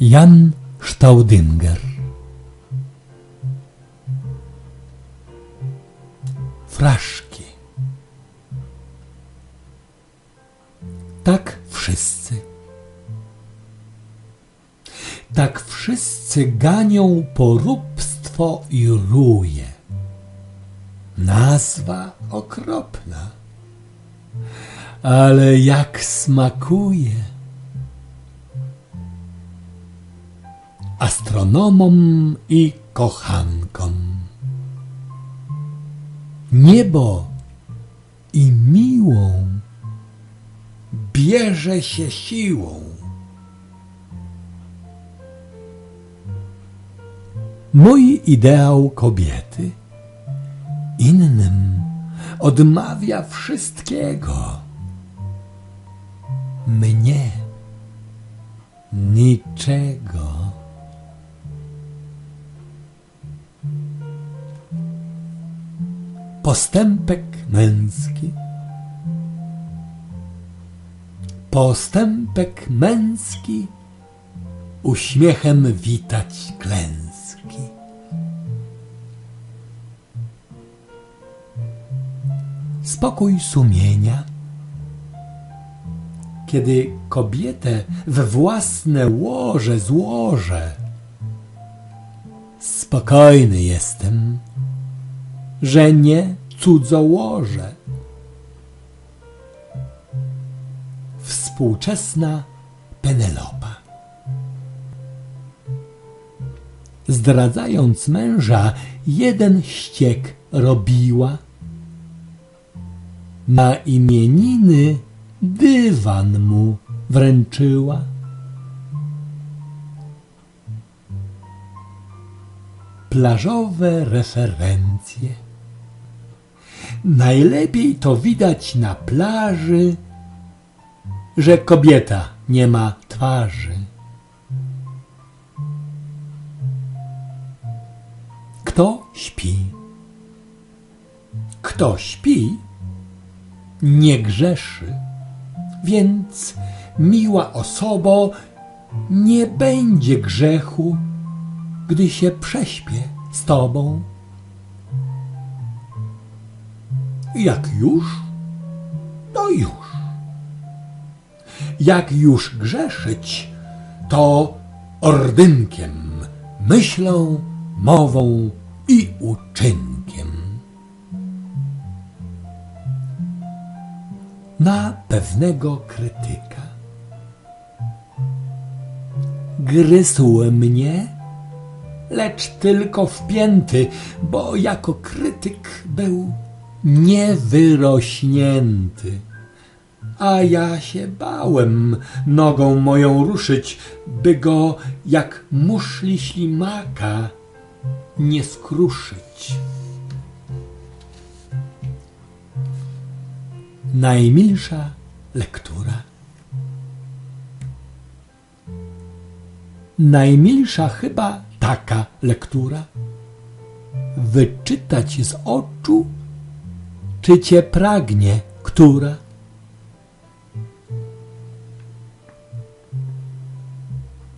Jan Staudinger Fraszki Tak wszyscy Tak wszyscy ganią poróbstwo i ruje. Nazwa okropna, ale jak smakuje. Astronomom i kochankom. Niebo i miłą bierze się siłą. Mój ideał kobiety innym odmawia wszystkiego. Mnie niczego. Postępek męski. Postępek męski uśmiechem witać klęski. Spokój sumienia, kiedy kobietę we własne łoże złożę. Spokojny jestem, że nie cudzołożę. Współczesna Penelopa. Zdradzając męża, jeden ściek robiła. Na imieniny dywan mu wręczyła. Plażowe referencje. Najlepiej to widać na plaży, że kobieta nie ma twarzy. Kto śpi? Kto śpi, nie grzeszy, więc miła osobo nie będzie grzechu, gdy się prześpię z tobą. Jak już, to już. Jak już grzeszyć, to ordynkiem, myślą, mową i uczynkiem. Na pewnego krytyka. Gryzł mnie, lecz tylko wpięty, bo jako krytyk był niewyrośnięty. A ja się bałem nogą moją ruszyć, by go jak muszli ślimaka nie skruszyć. Najmilsza lektura. Najmilsza chyba taka lektura. Wyczytać z oczu, czy cię pragnie, która.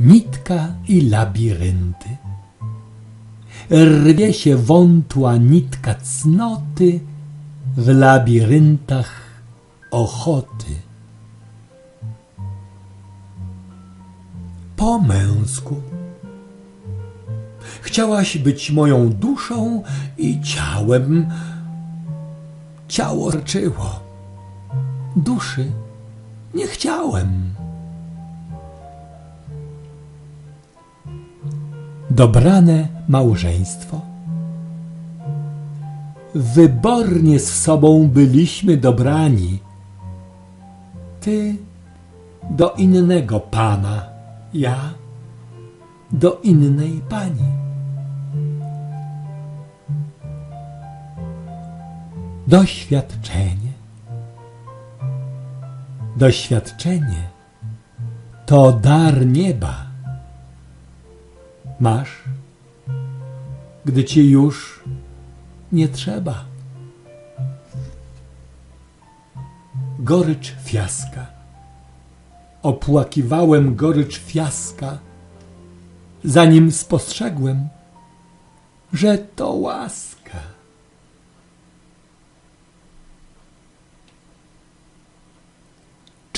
Nitka i labirynty. Rwie się wątła nitka cnoty w labiryntach ochoty. Po męsku. Chciałaś być moją duszą i ciałem. Ciało rczyło. Duszy nie chciałem. Dobrane małżeństwo. Wybornie z sobą byliśmy dobrani. Ty do innego pana, ja do innej pani. Doświadczenie. Doświadczenie to dar nieba. Masz, gdy ci już nie trzeba. Gorycz fiaska. Opłakiwałem gorycz fiaska zanim spostrzegłem, że to łaska.